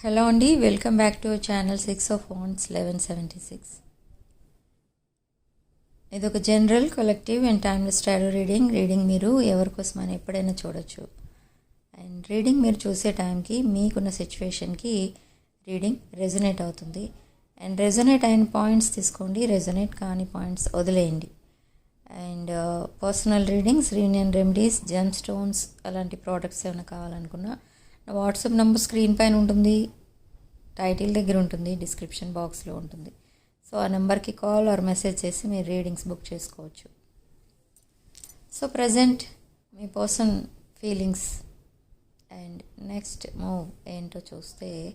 Hello అండి welcome back to channel six of wands eleven seventy six. ఇది ఒక general collective and timeless tarot reading. Reading మీరు ఎవరికోసం అని ఎప్పుడైనా చూడొచ్చు. అండ్ రీడింగ్ మీరు చూసే టైంకి మీకున్న సిచ్యువేషన్కి రీడింగ్ రెజొనేట్ అవుతుంది. అండ్ రెజొనేట్ అయిన పాయింట్స్ తీసుకోండి రెజొనేట్ కాని పాయింట్స్ వదిలేయండి. And personal readings reunion remedies gem stones అలాంటి ప్రోడక్ట్స్ ఏమైనా కావాలనుకున్నా నా వాట్సాప్ నెంబర్ స్క్రీన్ పైన ఉంటుంది. టైటిల్ దగ్గర ఉంటుంది. డిస్క్రిప్షన్ బాక్స్లో ఉంటుంది. సో ఆ నెంబర్కి కాల్ ఆర్ మెసేజ్ చేసి మీరు రీడింగ్స్ బుక్ చేసుకోవచ్చు. So present me person feelings and next move ఏంటో చూస్తే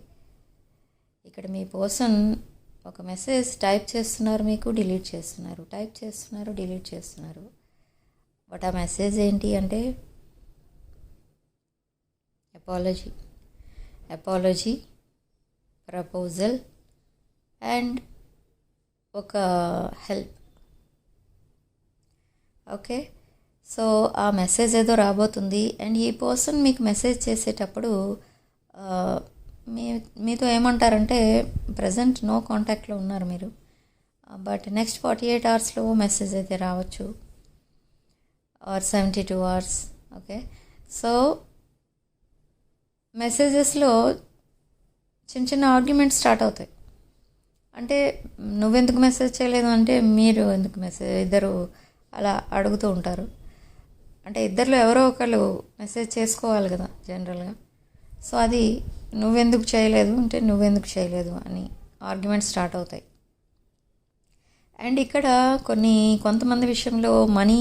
ఇక్కడ మీ పర్సన్ ఒక మెసేజ్ టైప్ చేస్తున్నారు మీకు డిలీట్ చేస్తున్నారు. టైప్ చేస్తున్నారు డిలీట్ చేస్తున్నారు. బట్ ఆ మెసేజ్ ఏంటి అంటే అపాలజీ అపాలజీ ప్రపోజల్ అండ్ ఒక హెల్ప్ ఓకే సో ఆ మెసేజ్ ఏదో రాబోతుంది. అండ్ ఈ పర్సన్ మీకు మెసేజ్ చేసేటప్పుడు మీ మీతో ఏమంటారంటే ప్రజెంట్ నో కాంటాక్ట్లో ఉన్నారు మీరు. బట్ నెక్స్ట్ ఫార్టీ ఎయిట్ అవర్స్లో మెసేజ్ అయితే రావచ్చు. Or seventy two hours okay so మెసేజెస్లో చిన్న చిన్న ఆర్గ్యుమెంట్స్ స్టార్ట్ అవుతాయి. అంటే నువ్వెందుకు మెసేజ్ చేయలేదు అంటే మీరు ఎందుకు మెసేజ్ ఇద్దరు అలా అడుగుతూ ఉంటారు. అంటే ఇద్దరిలో ఎవరో ఒకళ్ళు మెసేజ్ చేసుకోవాలి కదా జనరల్గా. సో అది నువ్వెందుకు చేయలేదు అంటే నువ్వెందుకు చేయలేదు అని ఆర్గ్యుమెంట్స్ స్టార్ట్ అవుతాయి. అండ్ ఇక్కడ కొన్ని కొంతమంది విషయంలో మనీ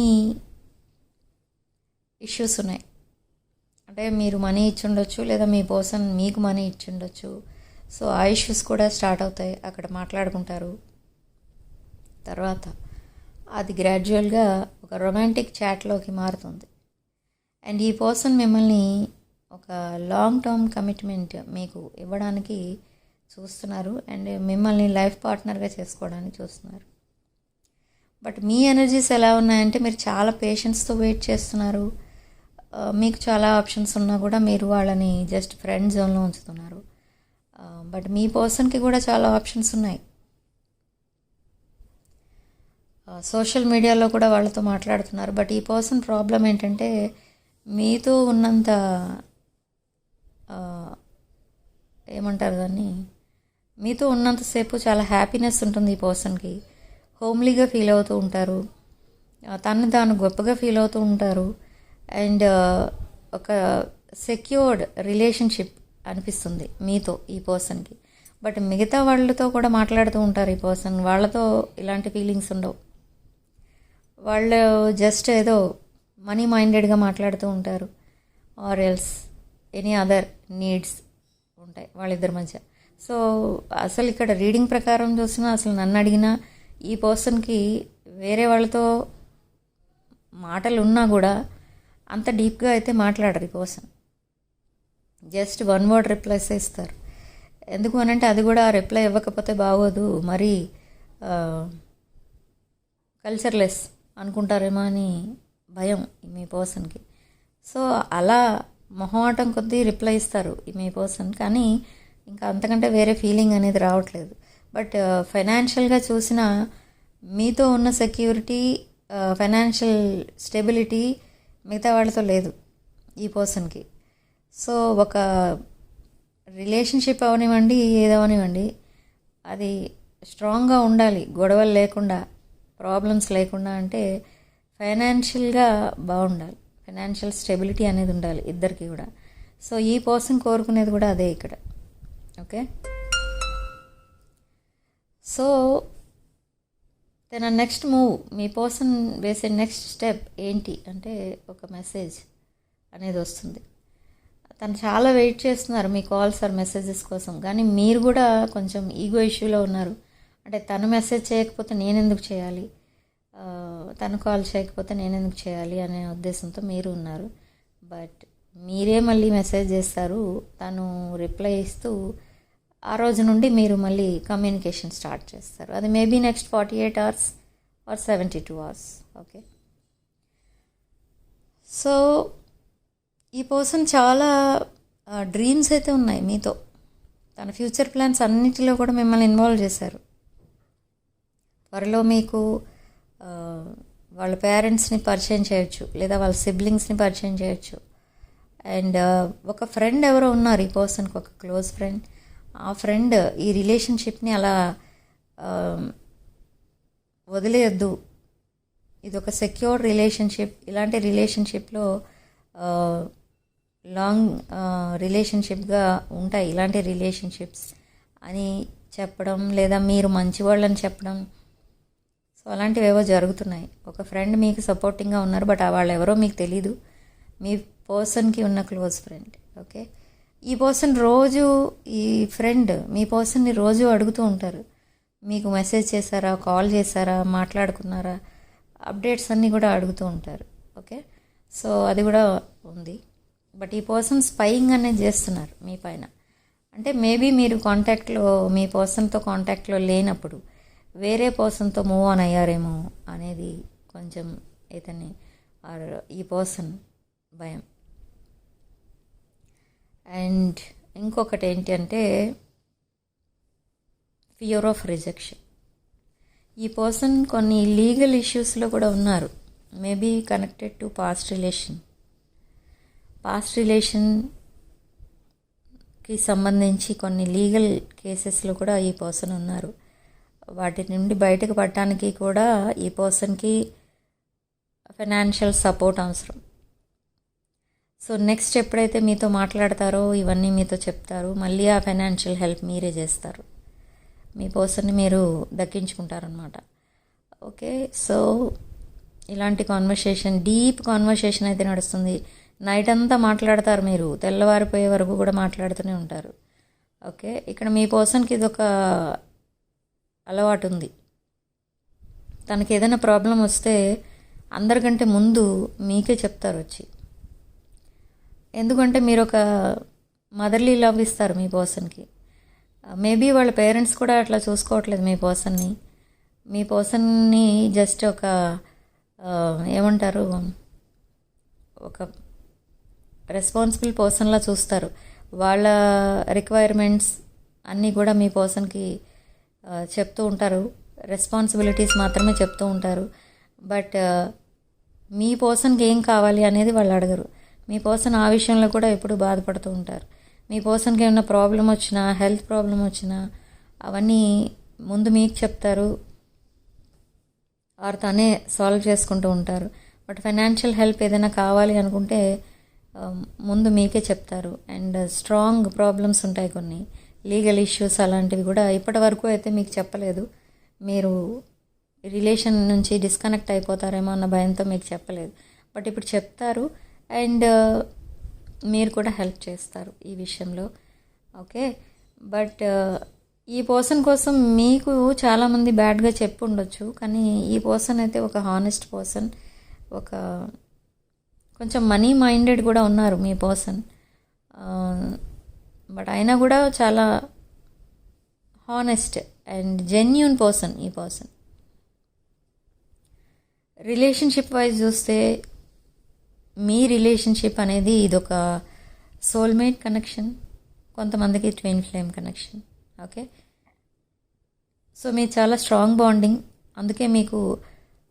ఇష్యూస్ ఉన్నాయి. అంటే మీరు మనీ ఇచ్చుండొచ్చు లేదా మీ పర్సన్ మీకు మనీ ఇచ్చుండొచ్చు. సో ఆ ఇష్యూస్ కూడా స్టార్ట్ అవుతాయి. అక్కడ మాట్లాడుకుంటారు. తర్వాత అది గ్రాడ్యువల్గా ఒక రొమాంటిక్ చాట్లోకి మారుతుంది. అండ్ ఈ పర్సన్ మిమ్మల్ని ఒక లాంగ్ టర్మ్ కమిట్మెంట్ మీకు ఇవ్వడానికి చూస్తున్నారు. అండ్ మిమ్మల్ని లైఫ్ పార్ట్నర్గా చేసుకోవడానికి చూస్తున్నారు. బట్ మీ ఎనర్జీస్ ఎలా ఉన్నాయంటే మీరు చాలా పేషెన్స్తో వెయిట్ చేస్తున్నారు. మీకు చాలా ఆప్షన్స్ ఉన్నా కూడా మీరు వాళ్ళని జస్ట్ ఫ్రెండ్ జోన్లో ఉంచుతున్నారు. బట్ మీ పర్సన్కి కూడా చాలా ఆప్షన్స్ ఉన్నాయి. సోషల్ మీడియాలో కూడా వాళ్ళతో మాట్లాడుతున్నారు. బట్ ఈ పర్సన్ ప్రాబ్లం ఏంటంటే మీతో ఉన్నంత ఏమంటారు దాన్ని? మీతో ఉన్నంతసేపు చాలా హ్యాపీనెస్ ఉంటుంది ఈ పర్సన్కి హోమ్లీగా ఫీల్ అవుతూ ఉంటారు. తను తాను గొప్పగా ఫీల్ అవుతూ ఉంటారు. అండ్ ఒక సెక్యూర్డ్ రిలేషన్షిప్ అనిపిస్తుంది మీతో ఈ పర్సన్కి. బట్ మిగతా వాళ్ళతో కూడా మాట్లాడుతూ ఉంటారు ఈ పర్సన్. వాళ్ళతో ఇలాంటి ఫీలింగ్స్ ఉండవు. వాళ్ళు జస్ట్ ఏదో మనీ మైండెడ్గా మాట్లాడుతూ ఉంటారు. Or else any other needs ఉంటాయి వాళ్ళిద్దరి మధ్య. సో అసలు ఇక్కడ రీడింగ్ ప్రకారం చూసినా అసలు నన్ను అడిగినా ఈ పర్సన్కి వేరే వాళ్ళతో మాటలు ఉన్నా కూడా అంత డీప్గా అయితే మాట్లాడరు ఈ జస్ట్ వన్ వర్డ్ రిప్లైస్ ఇస్తారు. ఎందుకు అనంటే అది కూడా రిప్లై ఇవ్వకపోతే బాగోదు. మరి కల్చర్లెస్ అనుకుంటారేమో అని భయం ఈ మీ పర్సన్కి. సో అలా మొహమాటం కొద్దీ రిప్లై ఇస్తారు ఈ మీ పర్సన్. కానీ ఇంకా అంతకంటే వేరే ఫీలింగ్ అనేది రావట్లేదు. బట్ ఫైనాన్షియల్గా చూసిన మీతో ఉన్న సెక్యూరిటీ ఫైనాన్షియల్ స్టెబిలిటీ మిగతా వాళ్ళతో లేదు ఈ పర్సన్కి. సో ఒక రిలేషన్షిప్ అవనివ్వండి ఏదవనివ్వండి అది స్ట్రాంగ్గా ఉండాలి. గొడవలు లేకుండా ప్రాబ్లమ్స్ లేకుండా అంటే ఫైనాన్షియల్గా బాగుండాలి. ఫైనాన్షియల్ స్టెబిలిటీ అనేది ఉండాలి ఇద్దరికి కూడా. సో ఈ పర్సన్ కోరుకునేది కూడా అదే ఇక్కడ. ఓకే? సో తన నెక్స్ట్ మూవ్ మీ పర్సన్ వేసే నెక్స్ట్ స్టెప్ ఏంటి? అంటే ఒక మెసేజ్ అనేది వస్తుంది. తను చాలా వెయిట్ చేస్తున్నారు మీ కాల్స్ ఆర్ మెసేజెస్ కోసం. కానీ మీరు కూడా కొంచెం ఈగో ఇష్యూలో ఉన్నారు. అంటే తను మెసేజ్ చేయకపోతే నేను ఎందుకు చేయాలి తను కాల్ చేయకపోతే నేను ఎందుకు చేయాలి అనే ఉద్దేశంతో మీరు ఉన్నారు. బట్ మీరే మళ్ళీ మెసేజ్ చేస్తారు తను రిప్లై ఇస్తూ ఆ రోజు నుండి మీరు మళ్ళీ కమ్యూనికేషన్ స్టార్ట్ చేస్తారు. అది maybe next forty eight hours or seventy two hours okay so ఈ పర్సన్ చాలా డ్రీమ్స్ అయితే ఉన్నాయి మీతో. తన ఫ్యూచర్ ప్లాన్స్ అన్నిటిలో కూడా మిమ్మల్ని ఇన్వాల్వ్ చేశారు. త్వరలో మీకు వాళ్ళ పేరెంట్స్ని పరిచయం చేయొచ్చు లేదా వాళ్ళ సిబ్లింగ్స్ని పరిచయం చేయొచ్చు. అండ్ ఒక ఫ్రెండ్ ఎవరో ఉన్నారు ఈ పర్సన్కి ఒక క్లోజ్ ఫ్రెండ్ ఆ ఫ్రెండ్ ఈ రిలేషన్షిప్ని అలా వదిలేయద్దు. ఇది ఒక సెక్యూర్ రిలేషన్షిప్ ఇలాంటి రిలేషన్షిప్లో లాంగ్ రిలేషన్షిప్గా ఉంటాయి ఇలాంటి రిలేషన్షిప్స్ అని చెప్పడం లేదా మీరు మంచివాళ్ళని చెప్పడం. సో అలాంటివి ఏవో జరుగుతున్నాయి. ఒక ఫ్రెండ్ మీకు సపోర్టింగ్గా ఉన్నారు బట్ వాళ్ళు ఎవరో మీకు తెలీదు. మీ పర్సన్కి ఉన్న క్లోజ్ ఫ్రెండ్ ఓకే ఈ పర్సన్ రోజు ఈ ఫ్రెండ్ మీ పర్సన్ని రోజు అడుగుతూ ఉంటారు. మీకు మెసేజ్ చేశారా కాల్ చేశారా మాట్లాడుకున్నారా? అప్డేట్స్ అన్నీ కూడా అడుగుతూ ఉంటారు. ఓకే సో అది కూడా ఉంది. బట్ ఈ పర్సన్ స్పయింగ్ అనేది చేస్తున్నారు మీ పైన. అంటే మేబీ మీరు కాంటాక్ట్లో మీ పర్సన్తో కాంటాక్ట్లో లేనప్పుడు వేరే పర్సన్తో మూవ్ ఆన్ అయ్యారేమో అనేది కొంచెం ఇతని ఆర్ ఈ పర్సన్ భయం. అండ్ ఇంకొకటి ఏంటి అంటే ఫియర్ ఆఫ్ రిజెక్షన్ ఈ పర్సన్ కొన్ని లీగల్ ఇష్యూస్లో కూడా ఉన్నారు. Maybe connected to past relation. Past రిలేషన్కి సంబంధించి కొన్ని లీగల్ కేసెస్లో కూడా ఈ పర్సన్ ఉన్నారు. వాటి నుండి బయటకు పడటానికి కూడా ఈ పర్సన్కి ఫైనాన్షియల్ సపోర్ట్ అవసరం. సో నెక్స్ట్ ఎప్పుడైతే మీతో మాట్లాడతారో ఇవన్నీ మీతో చెప్తారు మళ్ళీ ఆ ఫైనాన్షియల్ హెల్ప్ మీరే చేస్తారు. మీ పర్సన్ని మీరు దక్కించుకుంటారనమాట ఓకే సో ఇలాంటి కాన్వర్సేషన్ డీప్ కాన్వర్సేషన్ అయితే నడుస్తుంది. నైట్ అంతా మాట్లాడతారు మీరు తెల్లవారిపోయే వరకు కూడా మాట్లాడుతూనే ఉంటారు. ఓకే ఇక్కడ మీ పర్సన్కి ఇది ఒక అలవాటు ఉంది తనకి ఏదైనా ప్రాబ్లం వస్తే అందరికంటే ముందు మీకే చెప్తారు వచ్చి. ఎందుకంటే మీరు ఒక మదర్లీ లవ్ ఇస్తారు మీ పర్సన్కి మేబీ uh, వాళ్ళ పేరెంట్స్ కూడా అట్లా చూసుకోవట్లేదు మీ పర్సన్ని మీ పర్సన్ని జస్ట్ ఒక uh, ఏమంటారు? ఒక రెస్పాన్సిబుల్ పర్సన్లా చూస్తారు. వాళ్ళ రిక్వైర్మెంట్స్ అన్నీ కూడా మీ పర్సన్కి uh, చెప్తూ ఉంటారు. రెస్పాన్సిబిలిటీస్ మాత్రమే చెప్తూ ఉంటారు. బట్ మీ పర్సన్కి ఏం కావాలి అనేది వాళ్ళు అడగరు. మీ పర్సన్ ఆ విషయంలో కూడా ఎప్పుడు బాధపడుతూ ఉంటారు. మీ పర్సన్కి ఏమైనా ప్రాబ్లం వచ్చినా హెల్త్ ప్రాబ్లం వచ్చినా అవన్నీ ముందు మీకు చెప్తారు. వారు తనే సాల్వ్ చేసుకుంటూ ఉంటారు. బట్ ఫైనాన్షియల్ హెల్ప్ ఏదైనా కావాలి అనుకుంటే ముందు మీకే చెప్తారు. అండ్ స్ట్రాంగ్ ప్రాబ్లమ్స్ ఉంటాయి కొన్ని. లీగల్ ఇష్యూస్ అలాంటివి కూడా ఇప్పటి వరకు అయితే మీకు చెప్పలేదు. మీరు రిలేషన్ నుంచి డిస్కనెక్ట్ అయిపోతారేమో అన్న భయంతో మీకు చెప్పలేదు. బట్ ఇప్పుడు చెప్తారు. అండ్ uh, మీరు కూడా హెల్ప్ చేస్తారు ఈ విషయంలో. ఓకే? బట్ uh, ఈ పర్సన్ కోసం మీకు చాలామంది బ్యాడ్గా చెప్పు ఉండొచ్చు కానీ ఈ పర్సన్ అయితే ఒక హానెస్ట్ పర్సన్ ఒక కొంచెం మనీ మైండెడ్ కూడా ఉన్నారు మీ పర్సన్. Uh, బట్ అయినా కూడా చాలా హానెస్ట్ అండ్ జెన్యున్ పర్సన్ ఈ పర్సన్. రిలేషన్షిప్ వైజ్ చూస్తే మీ రిలేషన్షిప్ అనేది ఇదొక సోల్మేట్ కనెక్షన్ కొంతమందికి twin flame connection. Okay? So మీరు చాలా స్ట్రాంగ్ బాండింగ్. అందుకే మీకు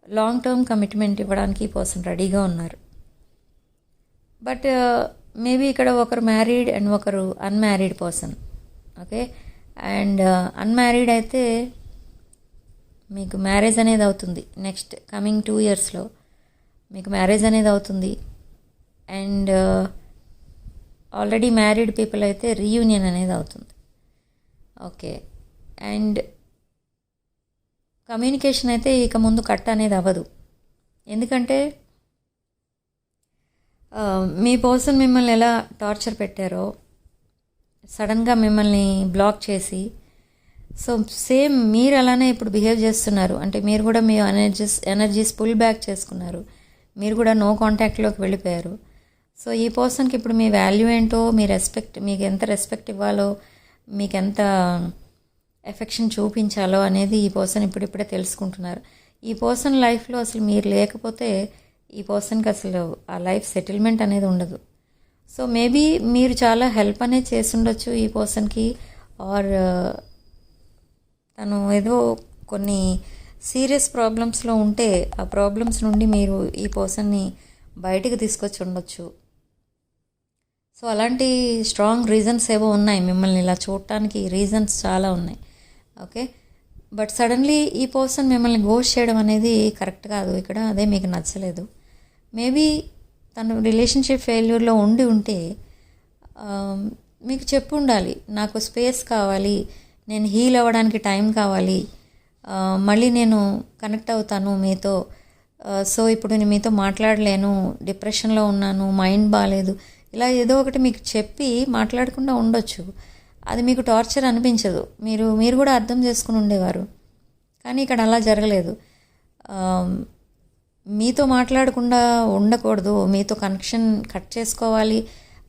లాంగ్ టర్మ్ కమిట్మెంట్ ఇవ్వడానికి ఈ పర్సన్ రెడీగా ఉన్నారు. బట్ మేబీ ఇక్కడ ఒకరు మ్యారీడ్ అండ్ ఒకరు unmarried person. Okay? And unmarried అయితే మీకు మ్యారేజ్ అనేది అవుతుంది. నెక్స్ట్ కమింగ్ టూ ఇయర్స్లో మీకు మ్యారేజ్ అనేది అవుతుంది. అండ్ ఆల్రెడీ మ్యారీడ్ పీపుల్ అయితే రీయూనియన్ అనేది అవుతుంది. ఓకే అండ్ కమ్యూనికేషన్ అయితే ఇక ముందు కట్ అనేది అవ్వదు. ఎందుకంటే uh, మీ పర్సన్ మిమ్మల్ని ఎలా టార్చర్ పెట్టారో సడన్గా మిమ్మల్ని బ్లాక్ చేసి సో సేమ్ మీరు అలానే ఇప్పుడు బిహేవ్ చేస్తున్నారు. అంటే మీరు కూడా మీ ఎనర్జీస్ ఎనర్జీస్ పుల్ బ్యాక్ చేసుకున్నారు. మీరు కూడా నో కాంటాక్ట్లోకి వెళ్ళిపోయారు. సో ఈ పర్సన్కి ఇప్పుడు మీ వాల్యూ ఏంటో మీ రెస్పెక్ట్ మీకు ఎంత రెస్పెక్ట్ ఇవ్వాలో మీకు ఎంత ఎఫెక్షన్ చూపించాలో అనేది ఈ పర్సన్ ఇప్పుడిప్పుడే తెలుసుకుంటున్నారు. ఈ పర్సన్ లైఫ్లో అసలు మీరు లేకపోతే ఈ పర్సన్కి అసలు ఆ లైఫ్ సెటిల్మెంట్ అనేది ఉండదు. సో మేబీ మీరు చాలా హెల్ప్ అనేది చేసి ఈ పర్సన్కి ఆర్ uh, తను ఏదో కొన్ని సీరియస్ ప్రాబ్లమ్స్లో ఉంటే ఆ ప్రాబ్లమ్స్ నుండి మీరు ఈ పర్సన్ని బయటికి తీసుకొచ్చి ఉండొచ్చు. సో అలాంటి స్ట్రాంగ్ రీజన్స్ ఏవో ఉన్నాయి మిమ్మల్ని ఇలా చూడటానికి. రీజన్స్ చాలా ఉన్నాయి. ఓకే బట్ సడన్లీ ఈ పర్సన్ మిమ్మల్ని గోష్ చేయడం అనేది కరెక్ట్ కాదు. ఇక్కడ అదే మీకు నచ్చలేదు. మేబీ తను రిలేషన్షిప్ ఫెయిల్యూర్లో ఉండి ఉంటే um, మీకు చెప్పు ఉండాలి. నాకు స్పేస్ కావాలి. నేను హీల్ అవ్వడానికి టైం కావాలి. Uh, మళ్ళీ నేను కనెక్ట్ అవుతాను మీతో. Uh, సో ఇప్పుడు నేను మీతో మాట్లాడలేను. డిప్రెషన్లో ఉన్నాను. మైండ్ బాగాలేదు ఇలా ఏదో ఒకటి మీకు చెప్పి మాట్లాడకుండా ఉండొచ్చు. అది మీకు టార్చర్ అనిపించదు. మీరు మీరు కూడా అర్థం చేసుకుని ఉండేవారు. కానీ ఇక్కడ అలా జరగలేదు. మీతో మాట్లాడకుండా ఉండకూడదు. మీతో కనెక్షన్ కట్ చేసుకోవాలి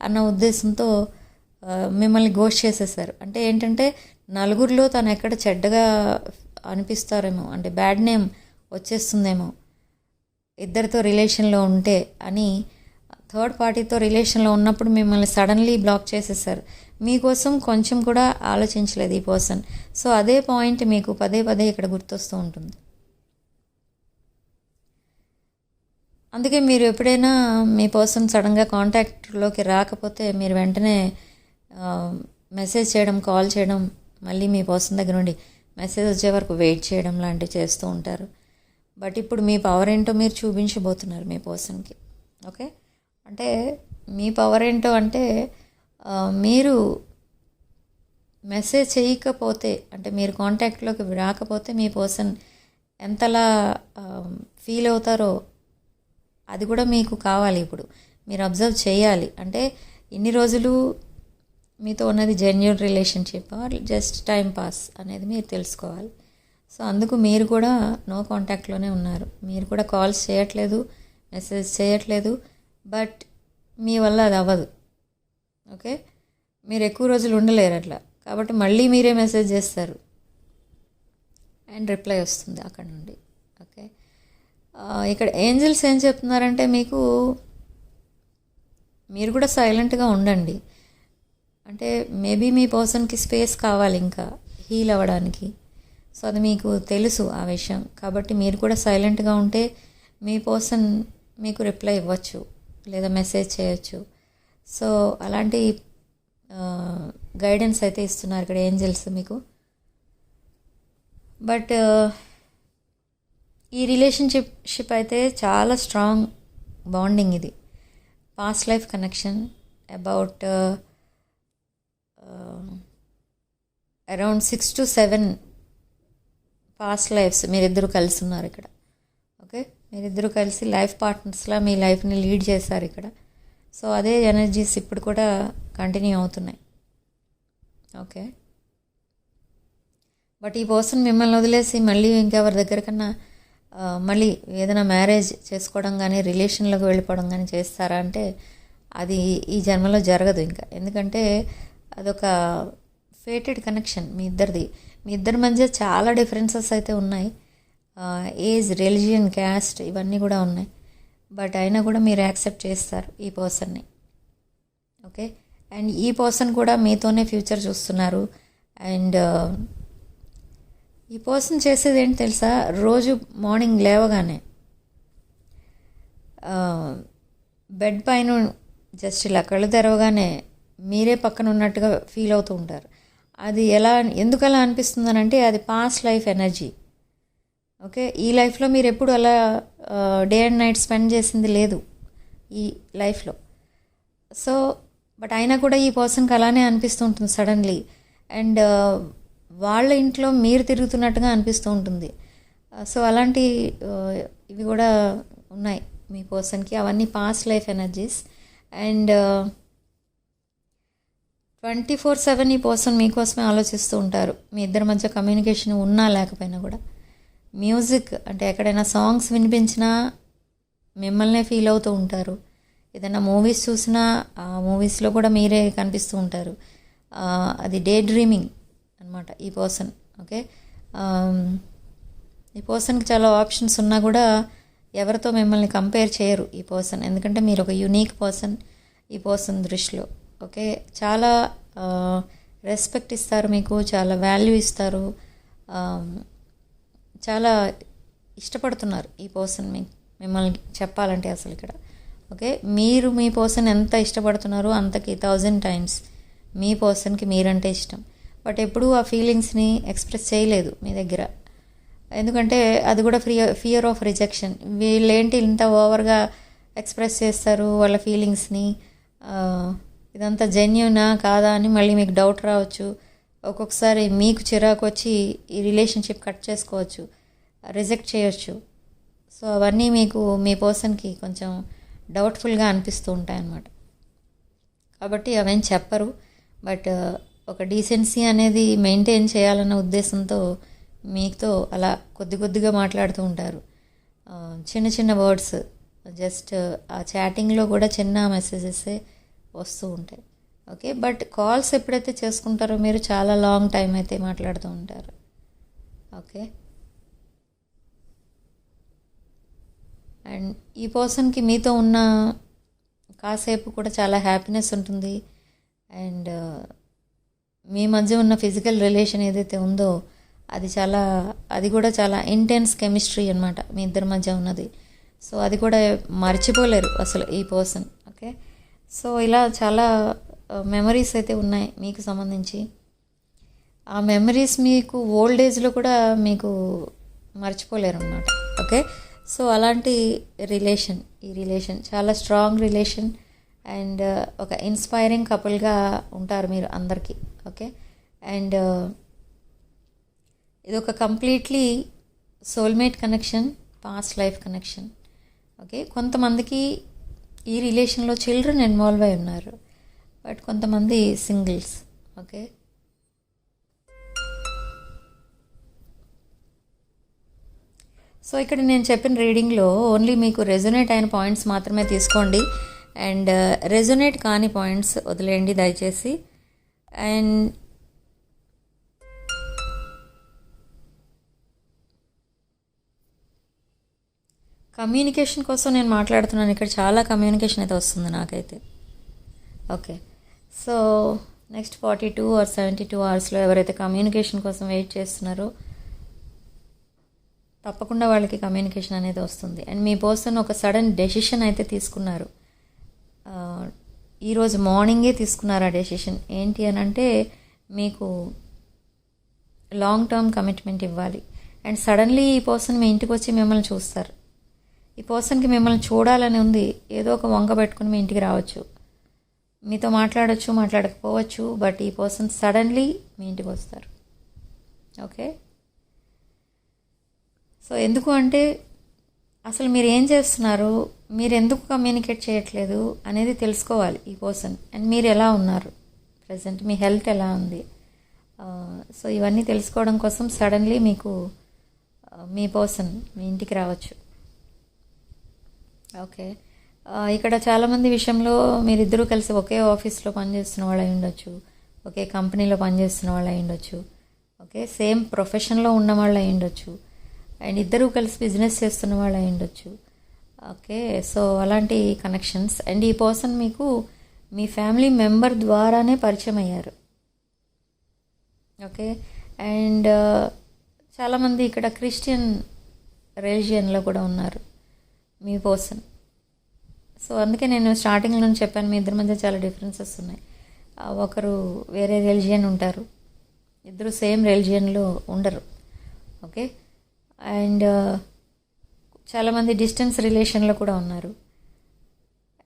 అన్న ఉద్దేశంతో మిమ్మల్ని గోష్ చేసేసారు అంటే ఏంటంటే నలుగురిలో తను ఎక్కడ చెడ్డగా అనిపిస్తారేమో అంటే బ్యాడ్ నేమ్ వచ్చేస్తుందేమో ఇద్దరితో రిలేషన్లో ఉంటే అని థర్డ్ పార్టీతో రిలేషన్లో ఉన్నప్పుడు మిమ్మల్ని సడన్లీ బ్లాక్ చేసేసారు. మీకోసం కొంచెం కూడా ఆలోచించలేదు ఈ పర్సన్. సో అదే పాయింట్ మీకు పదే పదే ఇక్కడ గుర్తొస్తూ ఉంటుంది. అందుకే మీరు ఎప్పుడైనా మీ పర్సన్ సడన్గా కాంటాక్ట్లోకి రాకపోతే మీరు వెంటనే మెసేజ్ చేయడం కాల్ చేయడం మళ్ళీ మీ పర్సన్ దగ్గర నుండి మెసేజ్ వచ్చే వరకు వెయిట్ చేయడం లాంటివి చేస్తూ ఉంటారు. బట్ ఇప్పుడు మీ పవర్ ఏంటో మీరు చూపించబోతున్నారు మీ పర్సన్కి. ఓకే? అంటే మీ పవర్ ఏంటో అంటే మీరు మెసేజ్ చేయకపోతే అంటే మీరు కాంటాక్ట్లోకి రాకపోతే మీ పర్సన్ ఎంతలా ఫీల్ అవుతారో అది కూడా మీకు కావాలి ఇప్పుడు. మీరు అబ్జర్వ్ చేయాలి. అంటే ఇన్ని రోజులు మీతో ఉన్నది genuine relationship or just time pass అనేది మీరు తెలుసుకోవాలి. సో అందుకు మీరు కూడా నో కాంటాక్ట్లోనే ఉన్నారు. మీరు కూడా కాల్స్ చేయట్లేదు మెసేజ్ చేయట్లేదు. బట్ మీ వల్ల అది అవ్వదు. ఓకే? మీరు ఎక్కువ రోజులు ఉండలేరు అట్లా. కాబట్టి మళ్ళీ మీరే మెసేజ్ చేస్తారు. అండ్ రిప్లై వస్తుంది అక్కడ నుండి. ఓకే? ఇక్కడ ఏంజల్స్ ఏం చెప్తున్నారంటే మీకు మీరు కూడా సైలెంట్గా ఉండండి. అంటే మేబీ మీ పర్సన్కి స్పేస్ కావాలి ఇంకా హీల్ అవ్వడానికి. సో అది మీకు తెలుసు ఆ విషయం. కాబట్టి మీరు కూడా సైలెంట్గా ఉంటే మీ పర్సన్ మీకు రిప్లై ఇవ్వచ్చు. లేదా మెసేజ్ చేయొచ్చు. సో అలాంటి గైడెన్స్ అయితే ఇస్తున్నారు ఇక్కడ ఏంజల్స్ మీకు. బట్ ఈ రిలేషన్షిప్ షిప్ అయితే చాలా స్ట్రాంగ్ బాండింగ్ ఇది. Past life connection about around six to seven past lives మీరిద్దరూ కలిసి ఉన్నారు ఇక్కడ. మీరిద్దరూ కలిసి లైఫ్ పార్ట్నర్స్లా మీ లైఫ్ని లీడ్ చేశారు ఇక్కడ. సో అదే ఎనర్జీస్ ఇప్పుడు కూడా కంటిన్యూ అవుతున్నాయి. ఓకే. బట్ ఈ పర్సన్ మిమ్మల్ని వదిలేసి మళ్ళీ ఇంకెవరి దగ్గరకన్నా మళ్ళీ ఏదైనా మ్యారేజ్ చేసుకోవడం కానీ రిలేషన్లోకి వెళ్ళిపోవడం కానీ చేస్తారా అంటే అది ఈ జన్మలో జరగదు ఇంకా. ఎందుకంటే అదొక ఫేటెడ్ కనెక్షన్ మీ ఇద్దరిది. మీ ఇద్దరి మధ్య చాలా డిఫరెన్సెస్ అయితే ఉన్నాయి. ఏజ్ రిలీజియన్ క్యాస్ట్ ఇవన్నీ కూడా ఉన్నాయి. బట్ అయినా కూడా మీరు యాక్సెప్ట్ చేస్తారు ఈ పర్సన్ని. ఓకే? అండ్ ఈ పర్సన్ కూడా మీతోనే ఫ్యూచర్ చూస్తున్నారు. అండ్ ఈ పర్సన్ చేసేది ఏంటి తెలుసా? రోజు మార్నింగ్ లేవగానే బెడ్ పైన జస్ట్ ఇలా కళ్ళు తెరవగానే మీరే పక్కన ఉన్నట్టుగా ఫీల్ అవుతూ ఉంటారు. అది ఎలా ఎందుకు అలా అనిపిస్తుందనంటే అది పాస్ట్ లైఫ్ ఎనర్జీ. ఓకే? ఈ లైఫ్లో మీరు ఎప్పుడు అలా డే అండ్ నైట్ స్పెండ్ చేసింది లేదు ఈ లైఫ్లో. సో బట్ అయినా కూడా ఈ పర్సన్కి అలానే అనిపిస్తూ ఉంటుంది సడన్లీ. అండ్ వాళ్ళ ఇంట్లో మీరు తిరుగుతున్నట్టుగా అనిపిస్తూ ఉంటుంది. సో అలాంటి ఇవి కూడా ఉన్నాయి మీ పర్సన్కి అవన్నీ past life energies and twenty four seven ఈ పర్సన్ మీకోసమే ఆలోచిస్తూ ఉంటారు. మీ ఇద్దరి మధ్య కమ్యూనికేషన్ ఉన్నా లేకపోయినా కూడా. మ్యూజిక్ అంటే ఎక్కడైనా సాంగ్స్ వినిపించినా మిమ్మల్నే ఫీల్ అవుతూ ఉంటారు. ఏదైనా మూవీస్ చూసినా ఆ మూవీస్లో కూడా మీరే కనిపిస్తూ ఉంటారు. అది డే డ్రీమింగ్ అనమాట ఈ పర్సన్ ఓకే? ఈ పర్సన్కి చాలా ఆప్షన్స్ ఉన్నా కూడా ఎవరితో మిమ్మల్ని కంపేర్ చేయరు ఈ పర్సన్. ఎందుకంటే మీరు ఒక యునీక్ పర్సన్ ఈ పర్సన్ దృష్టిలో ఓకే? చాలా రెస్పెక్ట్ ఇస్తారు మీకు చాలా వాల్యూ ఇస్తారు. చాలా ఇష్టపడుతున్నారు ఈ పర్సన్ మీ మిమ్మల్ని చెప్పాలంటే అసలు ఇక్కడ. ఓకే? మీరు మీ పర్సన్ ఎంత ఇష్టపడుతున్నారో అంతకి థౌజండ్ టైమ్స్ మీ పర్సన్కి మీరంటే ఇష్టం. బట్ ఎప్పుడూ ఆ ఫీలింగ్స్ని ఎక్స్ప్రెస్ చేయలేదు మీ దగ్గర. ఎందుకంటే అది కూడా ఫ్రీ ఫియర్ ఆఫ్ రిజెక్షన్ వీళ్ళేంటి ఇంత ఓవర్గా ఎక్స్ప్రెస్ చేస్తారు వాళ్ళ ఫీలింగ్స్ని ఇదంతా జెన్యునా కాదా అని మళ్ళీ మీకు డౌట్ రావచ్చు. ఒక్కొక్కసారి మీకు చిరాకు వచ్చి ఈ రిలేషన్షిప్ కట్ చేసుకోవచ్చు రిజెక్ట్ చేయొచ్చు. సో అవన్నీ మీకు మీ పర్సన్కి కొంచెం డౌట్ఫుల్గా అనిపిస్తూ ఉంటాయి అన్నమాట కాబట్టి అవేం చెప్పరు. బట్ ఒక డీసెన్సీ అనేది మెయింటైన్ చేయాలన్న ఉద్దేశంతో మీతో అలా కొద్ది కొద్దిగా మాట్లాడుతూ ఉంటారు. చిన్న చిన్న వర్డ్స్ జస్ట్ ఆ చాటింగ్లో కూడా చిన్న మెసేజెస్ వస్తూ ఉంటాయి. ఓకే? బట్ కాల్స్ ఎప్పుడైతే చేసుకుంటారో మీరు చాలా లాంగ్ టైం అయితే మాట్లాడుతూ ఉంటారు. ఓకే? అండ్ ఈ పర్సన్కి మీతో ఉన్న కాసేపు కూడా చాలా హ్యాపీనెస్ ఉంటుంది. అండ్ మీ మధ్య ఉన్న ఫిజికల్ రిలేషన్ ఏదైతే ఉందో అది చాలా అది కూడా చాలా ఇంటెన్స్ కెమిస్ట్రీ అనమాట మీ ఇద్దరి మధ్య ఉన్నది. సో అది కూడా మర్చిపోలేరు అసలు ఈ పర్సన్. ఓకే? సో ఇలా చాలా మెమరీస్ అయితే ఉన్నాయి మీకు సంబంధించి. ఆ మెమరీస్ మీకు ఓల్డ్ ఏజ్లో కూడా మీకు మర్చిపోలేరు అనమాట ఓకే సో అలాంటి రిలేషన్ ఈ రిలేషన్ చాలా స్ట్రాంగ్ రిలేషన్ అండ్ ఒక ఇన్స్పైరింగ్ కపుల్గా ఉంటారు మీరు అందరికీ. ఓకే అండ్ ఇది ఒక completely soulmate connection past life connection okay కొంతమందికి ఈ రిలేషన్లో చిల్డ్రన్ ఇన్వాల్వ్ అయి ఉన్నారు. బట్ కొంతమంది సింగిల్స్ ఓకే? సో ఇక్కడ నేను చెప్పిన రీడింగ్లో ఓన్లీ మీకు రెజొనేట్ అయిన పాయింట్స్ మాత్రమే తీసుకోండి. అండ్ uh, రెజొనేట్ కాని పాయింట్స్ వదిలేయండి దయచేసి. అండ్ కమ్యూనికేషన్ కోసం నేను మాట్లాడుతున్నాను. ఇక్కడ చాలా కమ్యూనికేషన్ అయితే వస్తుంది నాకైతే. Okay. So next forty two or seventy two అవర్స్లో ఎవరైతే కమ్యూనికేషన్ కోసం వెయిట్ చేస్తున్నారో తప్పకుండా వాళ్ళకి కమ్యూనికేషన్ అనేది వస్తుంది. అండ్ మీ పర్సన్ ఒక సడన్ డెసిషన్ అయితే తీసుకున్నారు. ఈరోజు మార్నింగే తీసుకున్నారు ఆ డెసిషన్ ఏంటి అని అంటే మీకు లాంగ్ టర్మ్ కమిట్మెంట్ ఇవ్వాలి. అండ్ సడన్లీ ఈ పర్సన్ మీ ఇంటికి వచ్చి మిమ్మల్ని చూస్తారు. ఈ పర్సన్కి మిమ్మల్ని చూడాలని ఉంది. ఏదో ఒక వంక పెట్టుకుని మీ ఇంటికి రావచ్చు. మీతో మాట్లాడొచ్చు మాట్లాడకపోవచ్చు బట్ ఈ పర్సన్ సడన్లీ మీ ఇంటికి వస్తారు. ఓకే సో ఎందుకు అంటే అసలు మీరు ఏం చేస్తున్నారు? మీరు ఎందుకు కమ్యూనికేట్ చేయట్లేదు అనేది తెలుసుకోవాలి ఈ పర్సన్ అండ్ మీరు ఎలా ఉన్నారు? ప్రజెంట్ మీ హెల్త్ ఎలా ఉంది? Uh, సో ఇవన్నీ తెలుసుకోవడం కోసం సడన్లీ మీకు uh, మీ పర్సన్ మీ ఇంటికి రావచ్చు. ఓకే ఇక్కడ చాలామంది విషయంలో మీరిద్దరూ కలిసి ఒకే ఆఫీస్లో పనిచేస్తున్న వాళ్ళు అయి ఉండొచ్చు. ఒకే కంపెనీలో పనిచేస్తున్న వాళ్ళు అయి ఉండొచ్చు. ఓకే సేమ్ ప్రొఫెషన్లో ఉన్న వాళ్ళు అయి ఉండొచ్చు. అండ్ ఇద్దరూ కలిసి బిజినెస్ చేస్తున్న వాళ్ళు అయి ఉండొచ్చు. ఓకే సో అలాంటి కనెక్షన్స్. అండ్ ఈ పర్సన్ మీకు మీ ఫ్యామిలీ మెంబర్ ద్వారానే పరిచయం అయ్యారు. ఓకే అండ్ చాలామంది ఇక్కడ క్రిస్టియన్ రిలీజియన్లో కూడా ఉన్నారు మీ పర్సన్. సో అందుకే నేను స్టార్టింగ్ నుంచి చెప్పాను మీ ఇద్దరి మధ్య చాలా డిఫరెన్సెస్ ఉన్నాయి. ఒకరు వేరే రిలీజియన్ ఉంటారు ఇద్దరు సేమ్ రిలీజియన్లో ఉండరు ఓకే అండ్ చాలామంది డిస్టెన్స్ రిలేషన్లో కూడా ఉన్నారు.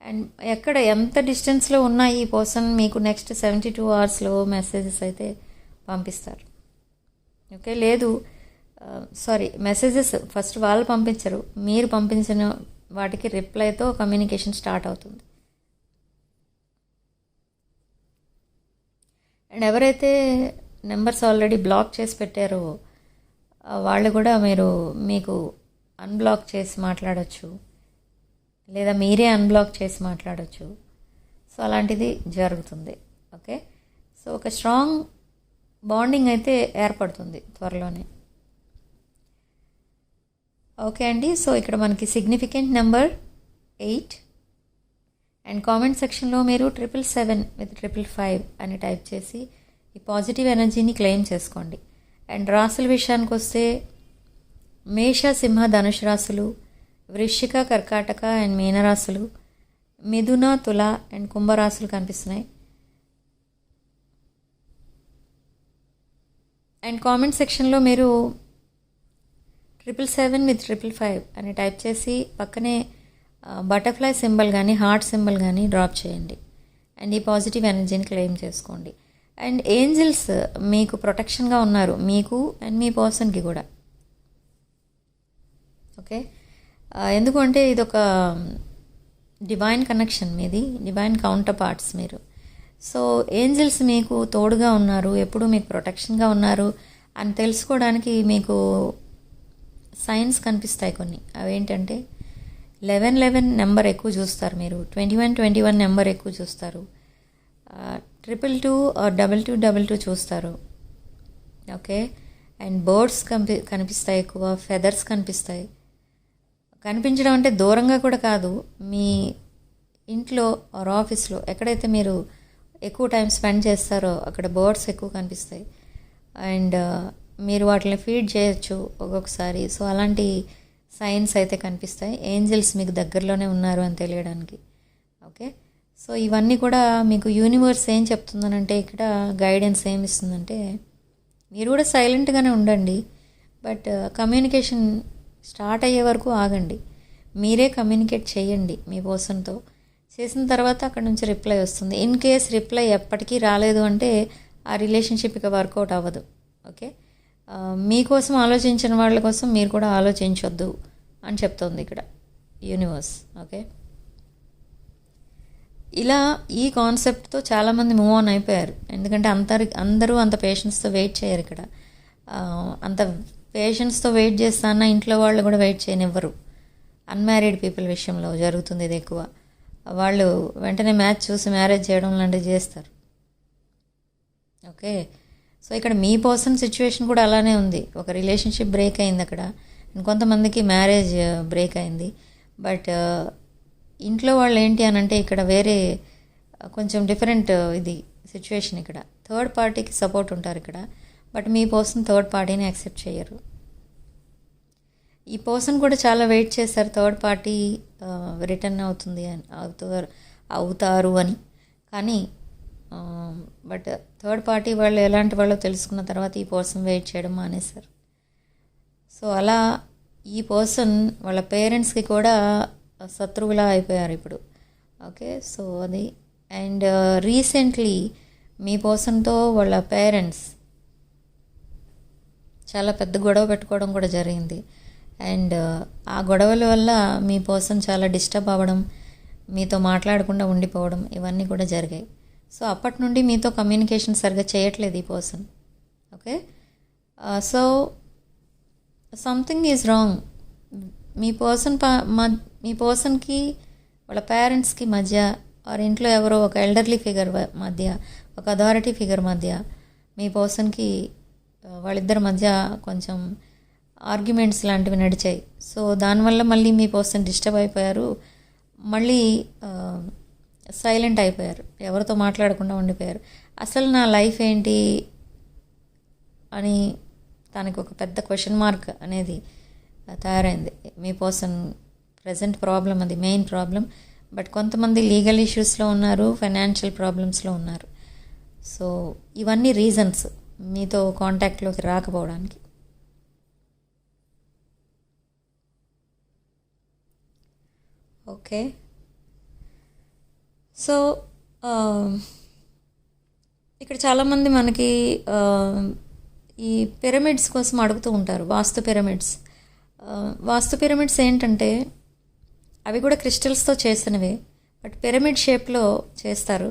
అండ్ ఎక్కడ ఎంత డిస్టెన్స్లో ఉన్న ఈ పర్సన్ మీకు నెక్స్ట్ సెవెంటీ టూ అవర్స్లో మెసేజెస్ అయితే పంపిస్తారు. ఓకే లేదు సారీ మెసేజెస్ ఫస్ట్ వాళ్ళు పంపించరు మీరు పంపించిన వాటికి రిప్లైతో కమ్యూనికేషన్ స్టార్ట్ అవుతుంది. అండ్ ఎవరైతే నెంబర్స్ ఆల్రెడీ బ్లాక్ చేసి పెట్టారో వాళ్ళు కూడా మీరు మీకు అన్బ్లాక్ చేసి మాట్లాడచ్చు. లేదా మీరే అన్బ్లాక్ చేసి మాట్లాడచ్చు. సో అలాంటిది జరుగుతుంది. ఓకే సో ఒక స్ట్రాంగ్ బాండింగ్ అయితే ఏర్పడుతుంది త్వరలోనే. ఓకే అండి సో ఇక్కడ మనకి significant number eight and comment సెక్షన్లో మీరు triple seven with triple five అని టైప్ చేసి ఈ పాజిటివ్ ఎనర్జీని క్లెయిమ్ చేసుకోండి. అండ్ రాసుల విషయానికి వస్తే మేష సింహ ధనుష్ రాసులు వృశ్చిక కర్కాటక అండ్ మీనరాశులు మిథున తుల అండ్ కుంభరాశులు కనిపిస్తున్నాయి. అండ్ కామెంట్ సెక్షన్లో మీరు triple seven with triple five అని టైప్ చేసి పక్కనే బటర్ఫ్లై సింబల్ కానీ హార్ట్ సింబల్ కానీ డ్రాప్ చేయండి. అండ్ ఈ పాజిటివ్ ఎనర్జీని క్లెయిమ్ చేసుకోండి. అండ్ ఏంజిల్స్ మీకు ప్రొటెక్షన్గా ఉన్నారు మీకు అండ్ మీ పర్సన్కి కూడా. ఓకే? ఎందుకంటే ఇది ఒక డివైన్ కనెక్షన్ మీది డివైన్ కౌంటర్ పార్ట్స్ మీరు. సో ఏంజిల్స్ మీకు తోడుగా ఉన్నారు ఎప్పుడు మీకు ప్రొటెక్షన్గా ఉన్నారు అని తెలుసుకోవడానికి మీకు సైన్స్ కనిపిస్తాయి కొన్ని. అవేంటంటే లెవెన్ లెవెన్ నెంబర్ ఎక్కువ చూస్తారు మీరు. Twenty one twenty one number ఎక్కువ చూస్తారు. Triple two double two double two చూస్తారు. ఓకే? అండ్ బర్డ్స్ కనిపి కనిపిస్తాయి ఎక్కువ. ఫెదర్స్ కనిపిస్తాయి. కనిపించడం అంటే దూరంగా కూడా కాదు. మీ ఇంట్లో ఆర్ ఆఫీస్లో ఎక్కడైతే మీరు ఎక్కువ టైం స్పెండ్ చేస్తారో అక్కడ బర్డ్స్ ఎక్కువ కనిపిస్తాయి. అండ్ మీరు వాటిని ఫీడ్ చేయొచ్చు ఒక్కొక్కసారి. సో అలాంటి సైన్స్ అయితే కనిపిస్తాయి. ఏంజల్స్ మీకు దగ్గరలోనే ఉన్నారు అని తెలియడానికి. ఓకే సో ఇవన్నీ కూడా మీకు యూనివర్స్ ఏం చెప్తుందనంటే ఇక్కడ గైడెన్స్ ఏమి ఇస్తుందంటే మీరు కూడా సైలెంట్గానే ఉండండి. బట్ కమ్యూనికేషన్ స్టార్ట్ అయ్యే వరకు ఆగండి. మీరే కమ్యూనికేట్ చేయండి మీ పర్సన్తో చేసిన తర్వాత అక్కడ నుంచి రిప్లై వస్తుంది. ఇన్ కేస్ రిప్లై ఎప్పటికీ రాలేదు అంటే ఆ రిలేషన్షిప్ ఇక వర్కౌట్ అవ్వదు. ఓకే మీకోసం ఆలోచించిన వాళ్ళ కోసం మీరు కూడా ఆలోచించొద్దు అని చెప్తోంది ఇక్కడ యూనివర్స్ ఓకే? ఇలా ఈ కాన్సెప్ట్తో చాలామంది మూవ్ ఆన్ అయిపోయారు. ఎందుకంటే అందరి అందరూ అంత పేషెన్స్తో వెయిట్ చేయరు ఇక్కడ. అంత పేషెన్స్తో వెయిట్ చేస్తాన్న ఇంట్లో వాళ్ళు కూడా వెయిట్ చేయనివ్వరు. అన్మ్యారీడ్ పీపుల్ విషయంలో జరుగుతుంది ఇది ఎక్కువ. వాళ్ళు వెంటనే మ్యాచ్ చూసి మ్యారేజ్ చేయడం లాంటివి చేస్తారు. ఓకే? సో ఇక్కడ మీ పర్సన్ సిచ్యువేషన్ కూడా అలానే ఉంది. ఒక రిలేషన్షిప్ బ్రేక్ అయింది అక్కడ. కొంతమందికి మ్యారేజ్ uh, బ్రేక్ అయింది. బట్ uh, ఇంట్లో వాళ్ళు ఏంటి అని అంటే ఇక్కడ వేరే uh, కొంచెం డిఫరెంట్ ఇది సిచ్యువేషన్ ఇక్కడ. థర్డ్ పార్టీకి సపోర్ట్ ఉంటారు ఇక్కడ. బట్ మీ పర్సన్ థర్డ్ పార్టీని యాక్సెప్ట్ చేయరు. ఈ పర్సన్ కూడా చాలా వెయిట్ చేశారు. థర్డ్ పార్టీ రిటర్న్ అవుతుంది అని అవుతారు అవుతారు అని. కానీ బట్ థర్డ్ పార్టీ వాళ్ళు ఎలాంటి వాళ్ళో తెలుసుకున్న తర్వాత ఈ పర్సన్ వెయిట్ చేయడం మానేశారు. సో అలా ఈ పర్సన్ వాళ్ళ పేరెంట్స్కి కూడా శత్రువులా అయిపోయారు ఇప్పుడు. ఓకే సో అది అండ్ రీసెంట్లీ uh, మీ పర్సన్తో వాళ్ళ పేరెంట్స్ చాలా పెద్ద గొడవ పెట్టుకోవడం కూడా జరిగింది. అండ్ uh, ఆ గొడవల వల్ల మీ పర్సన్ చాలా డిస్టర్బ్ అవ్వడం మీతో మాట్లాడకుండా ఉండిపోవడం ఇవన్నీ కూడా జరిగాయి. సో అప్పటి నుండి మీతో కమ్యూనికేషన్ సరిగ్గా చేయట్లేదు ఈ person. Okay? So something is wrong. Me person మీ పర్సన్కి వాళ్ళ పేరెంట్స్కి మధ్య వారి ఇంట్లో ఎవరో ఒక ఎల్డర్లీ ఫిగర్ మధ్య ఒక అథారిటీ ఫిగర్ మధ్య మీ పర్సన్కి వాళ్ళిద్దరి మధ్య కొంచెం ఆర్గ్యుమెంట్స్ లాంటివి నడిచాయి. సో దానివల్ల మళ్ళీ మీ పర్సన్ డిస్టర్బ్ అయిపోయారు. మళ్ళీ సైలెంట్ అయిపోయారు. ఎవరితో మాట్లాడకుండా ఉండిపోయారు. అసలు నా లైఫ్ ఏంటి అని తనకు ఒక పెద్ద క్వశ్చన్ మార్క్ అనేది తయారైంది. మీ పర్సన్ ప్రజెంట్ ప్రాబ్లం అది మెయిన్ ప్రాబ్లం బట్ కొంతమంది లీగల్ ఇష్యూస్లో ఉన్నారు ఫైనాన్షియల్ ప్రాబ్లమ్స్లో ఉన్నారు. సో ఇవన్నీ రీజన్స్ మీతో కాంటాక్ట్లోకి రాకపోవడానికి. ఓకే. సో ఇక్కడ చాలామంది మనకి ఈ పిరమిడ్స్ కోసం అడుగుతూ ఉంటారు వాస్తు పిరమిడ్స్. వాస్తు పిరమిడ్స్ ఏంటంటే అవి కూడా క్రిస్టల్స్తో చేసినవే బట్ పిరమిడ్ షేప్లో చేస్తారు.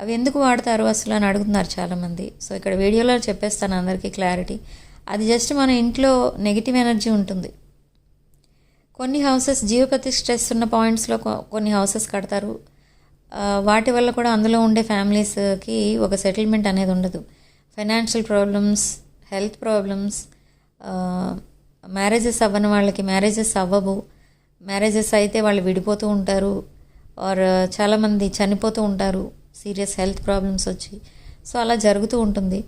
అవి ఎందుకు వాడతారు అసలు అని అడుగుతున్నారు చాలామంది. సో ఇక్కడ వీడియోలో చెప్పేస్తాను అందరికీ క్లారిటీ. అది జస్ట్ మన ఇంట్లో నెగిటివ్ ఎనర్జీ ఉంటుంది. కొన్ని హౌసెస్ జియోపతి స్ట్రెస్ ఉన్న పాయింట్స్లో కొన్ని హౌసెస్ కడతారు. వాటి వల్ల కూడా అందులో ఉండే ఫ్యామిలీస్కి ఒక సెటిల్మెంట్ అనేది ఉండదు. Financial problems health problems marriages అవ్వని వాళ్ళకి మ్యారేజెస్ అవ్వవు. మ్యారేజెస్ అయితే వాళ్ళు విడిపోతూ ఉంటారు. ఆర్ చాలామంది చనిపోతూ ఉంటారు. సీరియస్ హెల్త్ ప్రాబ్లమ్స్ వచ్చి. సో అలా జరుగుతూ ఉంటుంది.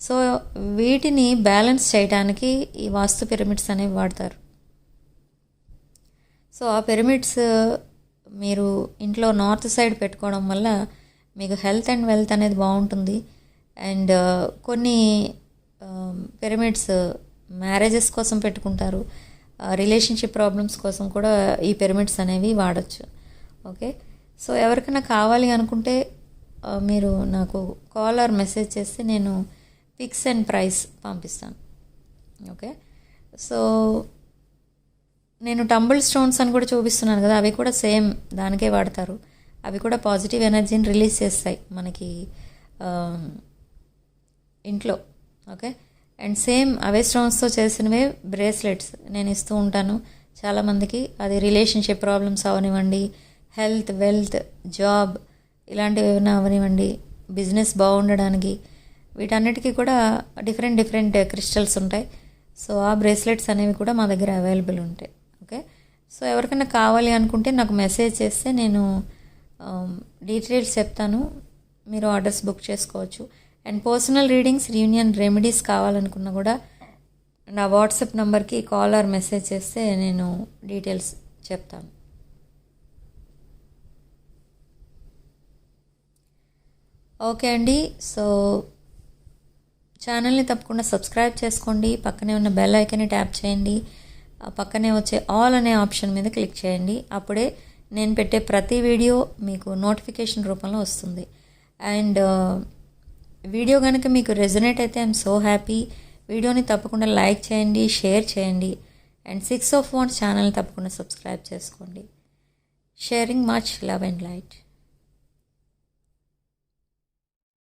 సో వీటిని బ్యాలెన్స్ చేయడానికి ఈ వాస్తు పిరమిడ్స్ అనేవి వాడతారు. సో ఆ పిరమిడ్స్ మీరు ఇంట్లో నార్త్ సైడ్ పెట్టుకోవడం వల్ల మీకు హెల్త్ అండ్ వెల్త్ అనేది బాగుంటుంది. అండ్ కొన్ని పిరమిడ్స్ మ్యారేజెస్ కోసం పెట్టుకుంటారు. రిలేషన్షిప్ ప్రాబ్లమ్స్ కోసం కూడా ఈ పిరమిడ్స్ అనేవి వాడచ్చు. ఓకే? సో ఎవరికైనా కావాలి అనుకుంటే మీరు నాకు కాల్ ఆర్ మెసేజ్ చేస్తే నేను పిక్స్ అండ్ ప్రైస్ పంపిస్తాను. ఓకే? సో నేను టంబుల్ స్టోన్స్ అని కూడా చూపిస్తున్నాను కదా అవి కూడా సేమ్ దానికే వాడతారు. అవి కూడా పాజిటివ్ ఎనర్జీని రిలీజ్ చేస్తాయి మనకి ఇంట్లో ఓకే అండ్ సేమ్ అవే స్టోన్స్తో చేసినవే బ్రేస్లెట్స్ నేను ఇస్తూ ఉంటాను. చాలామందికి అది రిలేషన్షిప్ ప్రాబ్లమ్స్ అవనివ్వండి హెల్త్ వెల్త్ జాబ్ ఇలాంటివి ఏమైనా అవనివ్వండి బిజినెస్ బాగుండడానికి వీటన్నిటికీ కూడా డిఫరెంట్ డిఫరెంట్ క్రిస్టల్స్ ఉంటాయి. సో ఆ బ్రేస్లెట్స్ అనేవి కూడా మా దగ్గర అవైలబుల్ ఉంటాయి. ఓకే? సో ఎవరికైనా కావాలి అనుకుంటే నాకు మెసేజ్ చేస్తే నేను డీటెయిల్స్ చెప్తాను. మీరు ఆర్డర్స్ బుక్ చేసుకోవచ్చు. And personal readings reunion remedies కావాలనుకున్నా కూడా నా వాట్సాప్ నెంబర్కి కాల్ ఆర్ మెసేజ్ చేస్తే నేను డీటెయిల్స్ చెప్తాను. ఓకే అండి. సో ఛానల్ని తప్పకుండా సబ్స్క్రైబ్ చేసుకోండి. పక్కనే ఉన్న బెల్ ఐకన్ని ట్యాప్ చేయండి. పక్కనే వచ్చే ఆల్ అనే ఆప్షన్ మీద క్లిక్ చేయండి. అప్పుడే నేను పెట్టే ప్రతి వీడియో మీకు నోటిఫికేషన్ రూపంలో వస్తుంది. అండ్ వీడియో కనుక మీకు రెజనేట్ అయితే ఐఎమ్ సో హ్యాపీ. వీడియోని తప్పకుండా లైక్ చేయండి షేర్ చేయండి. అండ్ సిక్స్ ఆఫ్ వన్ ఛానల్ని తప్పకుండా సబ్స్క్రైబ్ చేసుకోండి. Sharing much love and light.